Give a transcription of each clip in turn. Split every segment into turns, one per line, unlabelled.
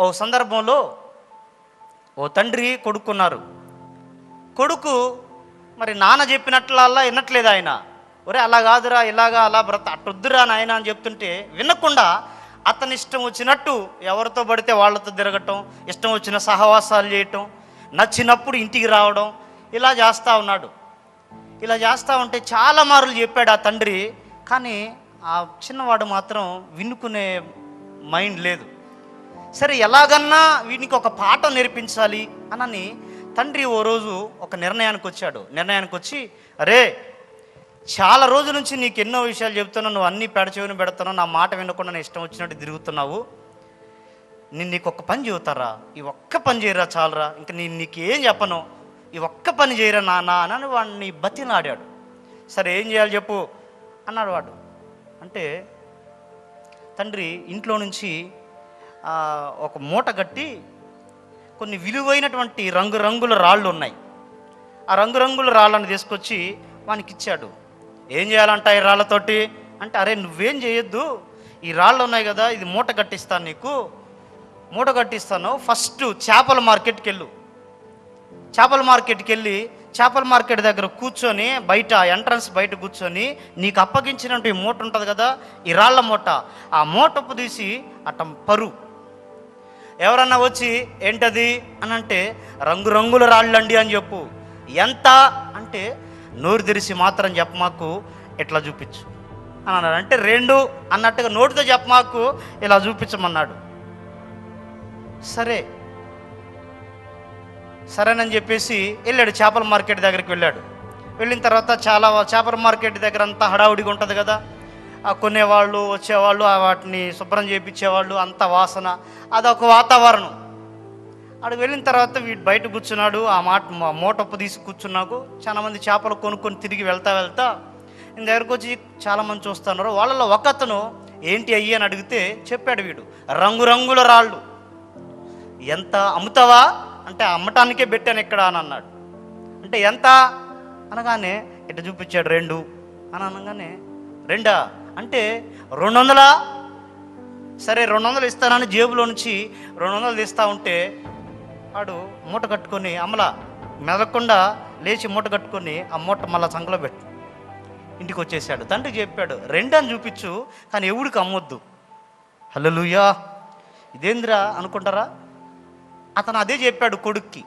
ఓ సందర్భంలో ఓ తండ్రి కొడుకున్నారు. కొడుకు మరి నాన్న చెప్పినట్లల్లా వినట్లేదు ఆయన. ఒరే అలా కాదురా ఇలాగా అలా బ్రత అట్టొద్దురా నాయన అని చెప్తుంటే వినకుండా అతని ఇష్టం వచ్చినట్టు ఎవరితో పడితే వాళ్ళతో తిరగటం ఇష్టం వచ్చిన సహవాసాలు చేయటం నచ్చినప్పుడు ఇంటికి రావడం ఇలా చేస్తూ ఉన్నాడు. ఇలా చేస్తూ ఉంటే చాలా మార్లు చెప్పాడు ఆ తండ్రి కానీ ఆ చిన్నవాడు మాత్రం వినుకునే మైండ్ లేదు. సరే ఎలాగన్నా వీనికి ఒక పాఠం నేర్పించాలి అనని తండ్రి ఓ రోజు ఒక నిర్ణయానికి వచ్చాడు. నిర్ణయానికి వచ్చి అరే చాలా రోజుల నుంచి నీకు ఎన్నో విషయాలు చెప్తున్నావు నువ్వు అన్నీ పెడచెవిని పెడుతున్నావు నా మాట వినకుండా నేను ఇష్టం వచ్చినట్టు తిరుగుతున్నావు. నేను నీకు ఒక్క పని చెబుతారా? ఈ ఒక్క పని చేయరా చాలరా? ఇంకా నేను నీకు ఏం చెప్పను? ఈ ఒక్క పని చేయరా నాన్న? అని వాడిని బతిలాడాడు. సరే ఏం చేయాలి చెప్పు? అన్నాడు వాడు. అంటే తండ్రి ఇంట్లో నుంచి ఒక మూట కట్టి కొన్ని విలువైనటువంటి రంగురంగుల రాళ్ళు ఉన్నాయి. ఆ రంగురంగుల రాళ్ళను తీసుకొచ్చి వానికి ఇచ్చాడు. ఏం చేయాలంట ఈ రాళ్ళతోటి? అంటే అరే నువ్వేం చేయొద్దు. ఈ రాళ్ళు ఉన్నాయి కదా ఇది మూట కట్టిస్తాను నీకు. మూట కట్టిస్తాను. ఫస్ట్ చేపల మార్కెట్కి వెళ్ళు. చేపల మార్కెట్కి వెళ్ళి చేపల మార్కెట్ దగ్గర కూర్చొని బయట ఎంట్రన్స్ బయట కూర్చొని నీకు అప్పగించినట్టు ఈ మూట ఉంటుంది కదా ఈ రాళ్ళ మూట. ఆ మూటప్పు తీసి అట్ట పరు. ఎవరన్నా వచ్చి ఏంటది అని అంటే రంగురంగుల రాళ్ళండి అని చెప్పు. ఎంత అంటే నోరు తెరిచి మాత్రం చెప్పమాకు ఇట్లా చూపించు. అని అన్నాడు. అంటే రెండు అన్నట్టుగా నోటితో చెప్పమాకు ఇలా చూపించమన్నాడు. సరే. సరేనని చెప్పేసి వెళ్ళాడు. చేపల మార్కెట్ దగ్గరికి వెళ్ళాడు. వెళ్ళిన తర్వాత చాలా చేపల మార్కెట్ దగ్గర అంతా హడావుడిగా ఉంటుంది కదా. కొనేవాళ్ళు వచ్చేవాళ్ళు ఆ వాటిని శుభ్రం చేయించేవాళ్ళు అంత వాసన. అదొక వాతావరణం. అక్కడికి వెళ్ళిన తర్వాత వీడు బయట కూర్చున్నాడు ఆ మాట మూటప్పు తీసి కూర్చున్నాకు. చాలా మంది చేపలు కొనుక్కొని తిరిగి వెళ్తా వెళ్తా నేను దగ్గరకు వచ్చి చాలామంది చూస్తున్నారు. వాళ్ళలో ఒకతను ఏంటి అయ్యి? అని అడిగితే చెప్పాడు వీడు రంగురంగుల రాళ్ళు. ఎంత అమ్ముతావా? అంటే అమ్మటానికే పెట్టాను ఇక్కడ అని అన్నాడు. అంటే ఎంత? అనగానే ఇట్లా చూపించాడు రెండు అని అనగానే రెండా? అంటే రెండు వందలా సరే రెండు వందలు ఇస్తానని జేబులో నుంచి రెండు వందలు తీస్తా ఉంటే వాడు మూట కట్టుకొని అమల మెదకుండా లేచి మూట కట్టుకొని ఆ మూట మళ్ళా సంకలో పెట్టు. ఇంటికి వచ్చేసాడు తండ్రి చెప్పాడు రెండని చూపించు కానీ ఎవడికి అమ్మొద్దు. హల్లెలూయా! ఇదేందిరా? అనుకుంటారా? అతను అదే చెప్పాడు కొడుక్కి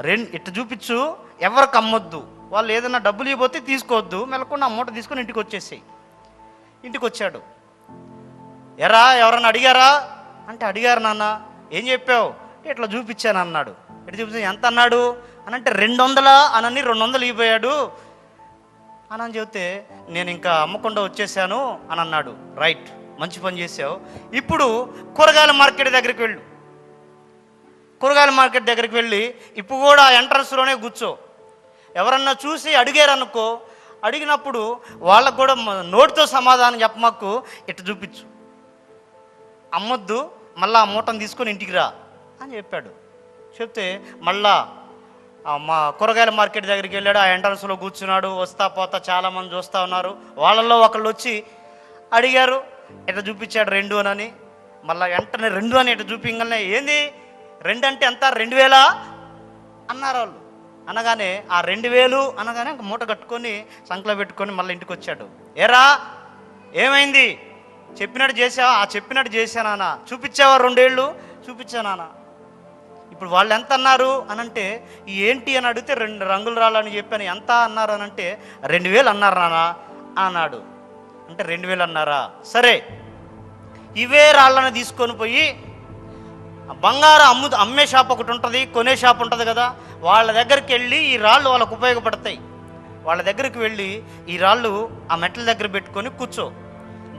రెండు ఇట్ట చూపించు ఎవరికి అమ్మొద్దు. వాళ్ళు ఏదైనా డబ్బులు ఇవ్వబోతే తీసుకోవద్దు మెలకుండా ఆ మూట తీసుకొని ఇంటికి వచ్చేసాయి ఇంటికి వచ్చాడు ఎరా ఎవరన్నా అడిగారా? అంటే అడిగారు నాన్న. ఏం చెప్పావు? ఇట్లా చూపించాను అన్నాడు. ఇటు చూపించాను ఎంత అన్నాడు? అని అంటే రెండు వందలా అనని రెండు వందలు ఇవ్వబోయాడు అని అని చెబితే నేను ఇంకా అమ్మకుండా వచ్చేసాను అని అన్నాడు. రైట్ మంచి పని చేసావు. ఇప్పుడు కూరగాయల మార్కెట్ దగ్గరికి వెళ్ళు. కూరగాయల మార్కెట్ దగ్గరికి వెళ్ళి ఇప్పుడు కూడా ఎంట్రన్స్లోనే కూర్చో. ఎవరన్నా చూసి అడిగారనుకో అడిగినప్పుడు వాళ్ళకు కూడా నోటితో సమాధానం చెప్పమాకు ఇట్ట చూపించు. అమ్మొద్దు మళ్ళా ఆ మూటను తీసుకొని ఇంటికి రా అని చెప్పాడు. చెప్తే మళ్ళా మా కూరగాయల మార్కెట్ దగ్గరికి వెళ్ళాడు. ఆ ఎంట్రన్స్లో కూర్చున్నాడు. వస్తా పోతా చాలామంది చూస్తూ ఉన్నారు. వాళ్ళల్లో ఒకళ్ళు వచ్చి అడిగారు ఇట చూపించాడు రెండు అని. మళ్ళీ వెంటనే రెండు అని ఇట చూపించగానే ఏంది? రెండు అంటే ఎంత? రెండు వేలా? అన్నారు వాళ్ళు. అనగానే ఆ రెండు వేలు అనగానే మూట కట్టుకొని సంకలో పెట్టుకొని మళ్ళీ ఇంటికి వచ్చాడు ఏరా ఏమైంది? చెప్పినట్టు చేసావా ఆ చెప్పినట్టు చేశానా చూపించావా రెండేళ్ళు? చూపించానా ఇప్పుడు వాళ్ళు ఎంత అన్నారు అనంటే ఈ ఏంటి అని అడిగితే రెండు రంగులు రాలని చెప్పాను. ఎంత అన్నారు అనంటే రెండు వేలు అన్నారు నానా అన్నాడు. అంటే రెండు వేలు అన్నారా? సరే. ఇవే రాళ్ళని తీసుకొని పోయి బంగారం అమ్ము అమ్మే షాప్ ఒకటి ఉంటుంది కొనే షాప్ ఉంటుంది కదా. వాళ్ళ దగ్గరికి వెళ్ళి ఈ రాళ్ళు వాళ్ళకు ఉపయోగపడతాయి. వాళ్ళ దగ్గరికి వెళ్ళి ఈ రాళ్ళు ఆ మెట్ల దగ్గర పెట్టుకొని కూర్చో.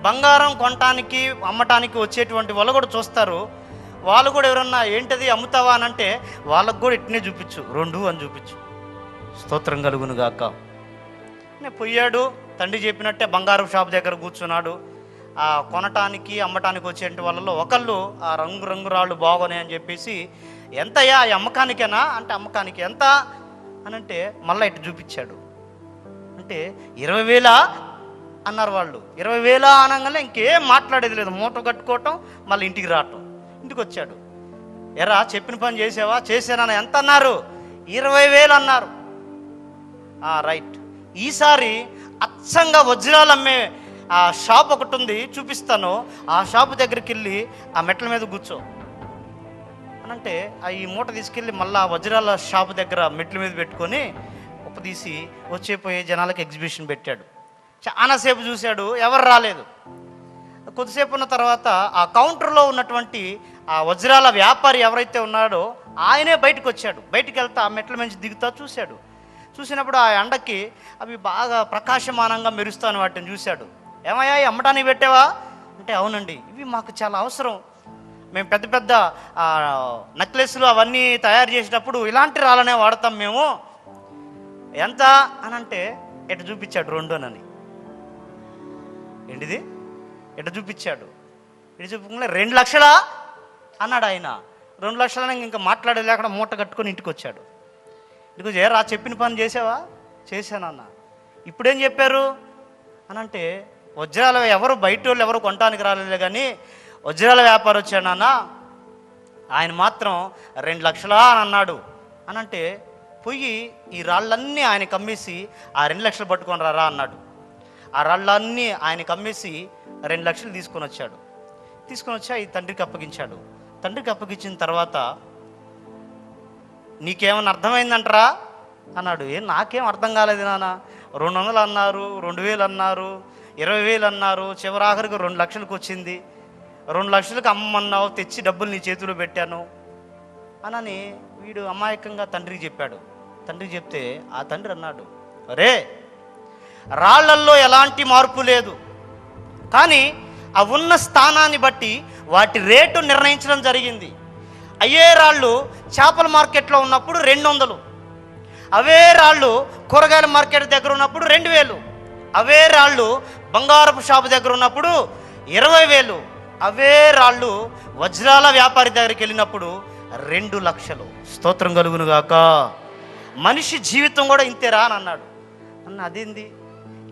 బంగారం కొనటానికి అమ్మటానికి వచ్చేటువంటి వాళ్ళు కూడా చూస్తారు. వాళ్ళు కూడా ఎవరన్నా ఏంటది అమ్ముతావా అని అంటే వాళ్ళకు కూడా ఇట్నే చూపించు రెండు అని చూపించు. స్తోత్రం కలుగును గాక. పోయాడు తండ్రి చెప్పినట్టే బంగారం షాప్ దగ్గర కూర్చున్నాడు. కొనటానికి అమ్మటానికి వచ్చేటి వాళ్ళలో ఒకళ్ళు ఆ రంగు రంగు రాళ్ళు బాగోనాయి అని చెప్పేసి ఎంతయ్యా ఈ అమ్మకానికేనా? అంటే అమ్మకానికి ఎంత? అని అంటే మళ్ళీ ఇటు చూపించాడు. అంటే ఇరవై వేల? అన్నారు వాళ్ళు. ఇరవై వేల? అనగానే ఇంకేం మాట్లాడేది లేదు. మూట కట్టుకోవటం మళ్ళీ ఇంటికి రావటం. ఇంటికి వచ్చాడు ఎరా చెప్పిన పని చేసావా? చేశానని ఎంత అన్నారు ఇరవై వేలు అన్నారు. రైట్. ఈసారి అచ్చంగా వజ్రాలు అమ్మే ఆ షాప్ ఒకటి ఉంది చూపిస్తాను. ఆ షాప్ దగ్గరికి వెళ్ళి ఆ మెట్ల మీద కూర్చో. అనంటే ఆ ఈ మూట తీసుకెళ్ళి మళ్ళీ ఆ వజ్రాల షాప్ దగ్గర మెట్ల మీద పెట్టుకొని ఉప్పదీసి వచ్చేపోయే జనాలకు ఎగ్జిబిషన్ పెట్టాడు. చాలాసేపు చూశాడు ఎవరు రాలేదు. కొద్దిసేపు ఉన్న తర్వాత ఆ కౌంటర్లో ఉన్నటువంటి ఆ వజ్రాల వ్యాపారి ఎవరైతే ఉన్నాడో ఆయనే బయటకు వచ్చాడు. బయటికి వెళ్తా ఆ మెట్ల నుంచి దిగుతా చూశాడు. చూసినప్పుడు ఆ ఎండకి అవి బాగా ప్రకాశమానంగా మెరుస్తాను వాటిని చూశాడు. ఏమయ్యా అమ్మటానికి పెట్టావా? అంటే అవునండి ఇవి మాకు చాలా అవసరం. మేము పెద్ద పెద్ద నెక్లెస్లు అవన్నీ తయారు చేసేటప్పుడు ఇలాంటి రాళ్ళనే వాడతాం మేము. ఎంత అని అంటే ఎటు చూపించాడు రెండోనని. ఏంటిది? ఎటు చూపించాడు? ఇటు చూపించకుండా రెండు లక్షలా? అన్నాడు ఆయన. రెండు లక్షలని ఇంకా మాట్లాడలేకుండా మూట కట్టుకొని ఇంటికి వచ్చాడు ఇంటికి వచ్చి రా చెప్పిన పని చేసావా? చేశానన్న. ఇప్పుడేం చెప్పారు? అని అంటే వజ్రాల ఎవరు బయట వాళ్ళు ఎవరు కొనటానికి రాలేదు కానీ వజ్రాల వ్యాపారం వచ్చాడు నాన్న. ఆయన మాత్రం రెండు లక్షలా అని అన్నాడు. అని అంటే పొయ్యి ఈ రాళ్ళన్నీ ఆయన కమ్మేసి ఆ రెండు లక్షలు పట్టుకొని రారా అన్నాడు. ఆ రాళ్ళన్నీ ఆయన కమ్మేసి రెండు లక్షలు తీసుకొని వచ్చాడు. తీసుకొని వచ్చి ఈ తండ్రికి అప్పగించాడు. తండ్రికి అప్పగించిన తర్వాత నీకేమన్నా అర్థమైందంటరా? అన్నాడు. ఏం నాకేం అర్థం కాలేదు నాన్న. రెండు వందలు అన్నారు రెండు వేలు అన్నారు ఇరవై వేలు అన్నారు. చివరి ఆఖరికి రెండు లక్షలకు వచ్చింది. రెండు లక్షలకు అమ్మన్నావు తెచ్చి డబ్బులు నీ చేతిలో పెట్టాను అనని వీడు అమాయకంగా తండ్రికి చెప్పాడు. తండ్రి చెప్తే ఆ తండ్రి అన్నాడు రే రాళ్ళల్లో ఎలాంటి మార్పు లేదు. కానీ ఆ ఉన్న స్థానాన్ని బట్టి వాటి రేటు నిర్ణయించడం జరిగింది. అయ్యే రాళ్ళు చేపల మార్కెట్లో ఉన్నప్పుడు రెండు వందలు. అవే రాళ్ళు కూరగాయల మార్కెట్ దగ్గర ఉన్నప్పుడు రెండు వేలు. అవే రాళ్ళు బంగారపు షాపు దగ్గర ఉన్నప్పుడు ఇరవై వేలు. అవే రాళ్ళు వజ్రాల వ్యాపారి దగ్గరికి వెళ్ళినప్పుడు రెండు లక్షలు. స్తోత్రం కలుగును గాక. మనిషి జీవితం కూడా ఇంతేరా అని అన్నాడు. అన్న అదేంది?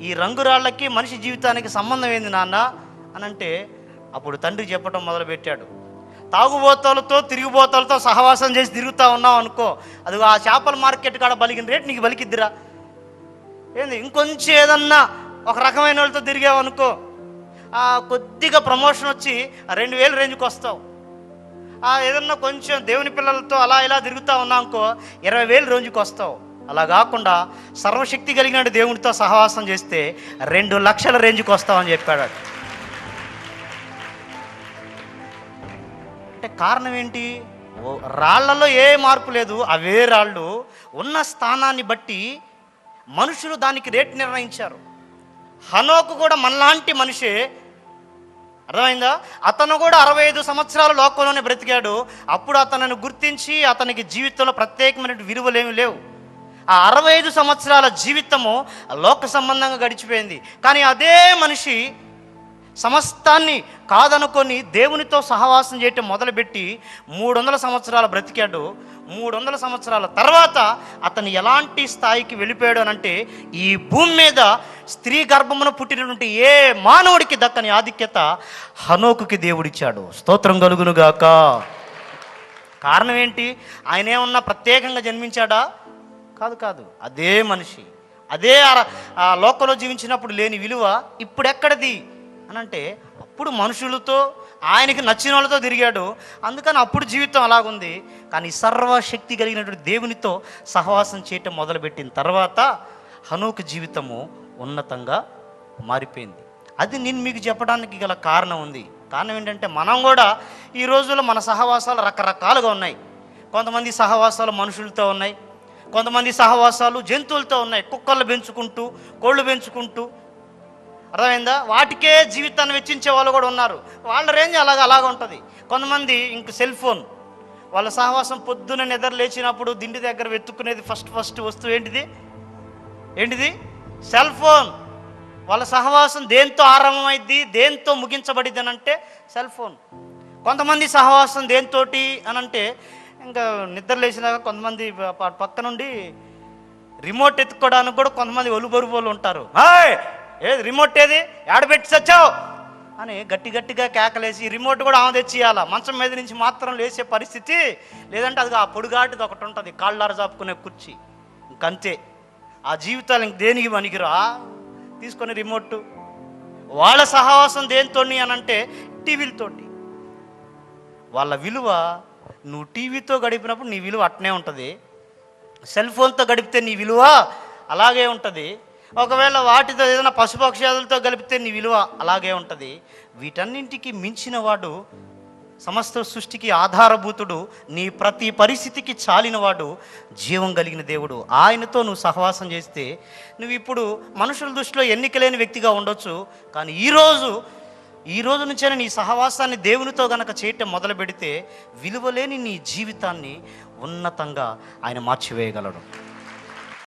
ఈ రంగురాళ్ళకి మనిషి జీవితానికి సంబంధం ఏంది నాన్న? అని అంటే అప్పుడు తండ్రి చెప్పడం మొదలుపెట్టాడు. తాగుబోతలతో తిరిగిబోతలతో సహవాసం చేసి తిరుగుతా ఉన్నావు అనుకో అది ఆ చేపల మార్కెట్ కాడ బలిగిన రేటు నీకు బలికిద్దిరా. ఏంది ఇంకొంచెం ఏదన్నా ఒక రకమైన వాళ్ళతో తిరిగావనుకో ఆ కొద్దిగా ప్రమోషన్ వచ్చి ఆ రెండు వేలు రేంజ్కి వస్తావు. ఆ ఏదన్నా కొంచెం దేవుని పిల్లలతో అలా ఇలా తిరుగుతా ఉన్నా అనుకో ఇరవై వేలు రోజుకి వస్తావు. అలా కాకుండా సర్వశక్తి కలిగిన దేవునితో సహవాసం చేస్తే రెండు లక్షల రేంజ్కి వస్తావని చెప్పాడు అంటే కారణం ఏంటి? రాళ్ళలో ఏ మార్పు లేదు అవే రాళ్ళు. ఉన్న స్థానాన్ని బట్టి మనుషులు దానికి రేట్ నిర్ణయించారు. హనోకు కూడా మనలాంటి మనిషే అర్థమైందా? అతను కూడా అరవై ఐదు సంవత్సరాలు లోకంలోనే బ్రతికాడు. అప్పుడు అతనిని గుర్తించి అతనికి జీవితంలో ప్రత్యేకమైన విలువలేమి లేవు. ఆ అరవై ఐదు సంవత్సరాల జీవితము లోక సంబంధంగా గడిచిపోయింది. కానీ అదే మనిషి సమస్తాన్ని కాదనుకొని దేవునితో సహవాసం చేయటం మొదలుపెట్టి మూడు వందల సంవత్సరాలు బ్రతికాడు. మూడు వందల సంవత్సరాల తర్వాత అతను ఎలాంటి స్థాయికి వెళ్ళిపోయాడు అనంటే ఈ భూమి మీద స్త్రీ గర్భమున పుట్టినటువంటి ఏ మానవుడికి దక్కని ఆధిక్యత హనోకుకి దేవుడిచ్చాడు. స్తోత్రం కలుగునుగాక. కారణం ఏంటి? ఆయన ఏమన్నా ప్రత్యేకంగా జన్మించాడా? కాదు కాదు. అదే మనిషి. అదే ఆ- ఆ లోకంలో జీవించినప్పుడు లేని విలువ ఇప్పుడెక్కడిది? అని అంటే అప్పుడు మనుషులతో ఆయనకి నచ్చిన వాళ్ళతో తిరిగాడు. అందుకని అప్పుడు జీవితం అలాగుంది. కానీ సర్వశక్తి కలిగినటువంటి దేవునితో సహవాసం చేయటం మొదలుపెట్టిన తర్వాత హనూకు జీవితము ఉన్నతంగా మారిపోయింది. అది నేను మీకు చెప్పడానికి గల కారణం ఉంది. కారణం ఏంటంటే మనం కూడా ఈ రోజుల్లో మన సహవాసాలు రకరకాలుగా ఉన్నాయి. కొంతమంది సహవాసాలు మనుషులతో ఉన్నాయి. కొంతమంది సహవాసాలు జంతువులతో ఉన్నాయి. కుక్కలు పెంచుకుంటూ కోళ్ళు పెంచుకుంటూ అర్థమైందా? వాటికే జీవితాన్ని వెచ్చించే వాళ్ళు కూడా ఉన్నారు. వాళ్ళ రేంజ్ అలాగ అలాగ ఉంటుంది. కొంతమంది ఇంక సెల్ ఫోన్. వాళ్ళ సహవాసం పొద్దున నిద్ర లేచినప్పుడు దిండి దగ్గర వెతుక్కునేది ఫస్ట్ ఫస్ట్ వస్తువు ఏంటిది? ఏంటిది? Cell phone. వాళ్ళ సహవాసం దేంతో ఆరంభమైద్ది? దేంతో ముగించబడిద్ది అని అంటే సెల్ ఫోన్. కొంతమంది సహవాసం దేంతోటి అని అంటే ఇంకా నిద్ర లేచినాక కొంతమంది పక్క నుండి రిమోట్ ఎత్తుకోవడానికి కూడా కొంతమంది ఒలుబరుబోలు వాళ్ళు ఉంటారు. హాయ్ ఏది రిమోట్ ఏది? ఏడబెట్టి చచ్చావు? అని గట్టి గట్టిగా కేకలేసి రిమోట్ కూడా ఆమె తెచ్చియాల మంచం మీద నుంచి మాత్రం లేచే పరిస్థితి. లేదంటే అది ఆ పొడుగాటిది ఒకటి ఉంటుంది కాళ్ళారు చాపుకునే కుర్చీ. ఇంకంతే ఆ జీవితాలు ఇంక దేనికి పనికిరా? తీసుకొని రిమోట్ వాళ్ళ సహవాసం దేనితోని అని అంటే టీవీలతోటి వాళ్ళ విలువ నువ్వు టీవీతో గడిపినప్పుడు నీ విలువ అట్నే ఉంటుంది. సెల్ ఫోన్తో గడిపితే నీ విలువ అలాగే ఉంటుంది. ఒకవేళ వాటితో ఏదైనా పశుపక్షాదులతో గలిపితే నీ విలువ అలాగే ఉంటుంది. వీటన్నింటికి మించిన వాడు సమస్త సృష్టికి ఆధారభూతుడు నీ ప్రతి పరిస్థితికి చాలినవాడు జీవం కలిగిన దేవుడు. ఆయనతో నువ్వు సహవాసం చేస్తే నువ్వు ఇప్పుడు మనుషుల దృష్టిలో ఎన్నిక లేని వ్యక్తిగా ఉండొచ్చు. కానీ ఈరోజు ఈ రోజు నుంచైనా నీ సహవాసాన్ని దేవునితో గనక చేయటం మొదలు పెడితే విలువలేని నీ జీవితాన్ని ఉన్నతంగా ఆయన మార్చివేయగలడు.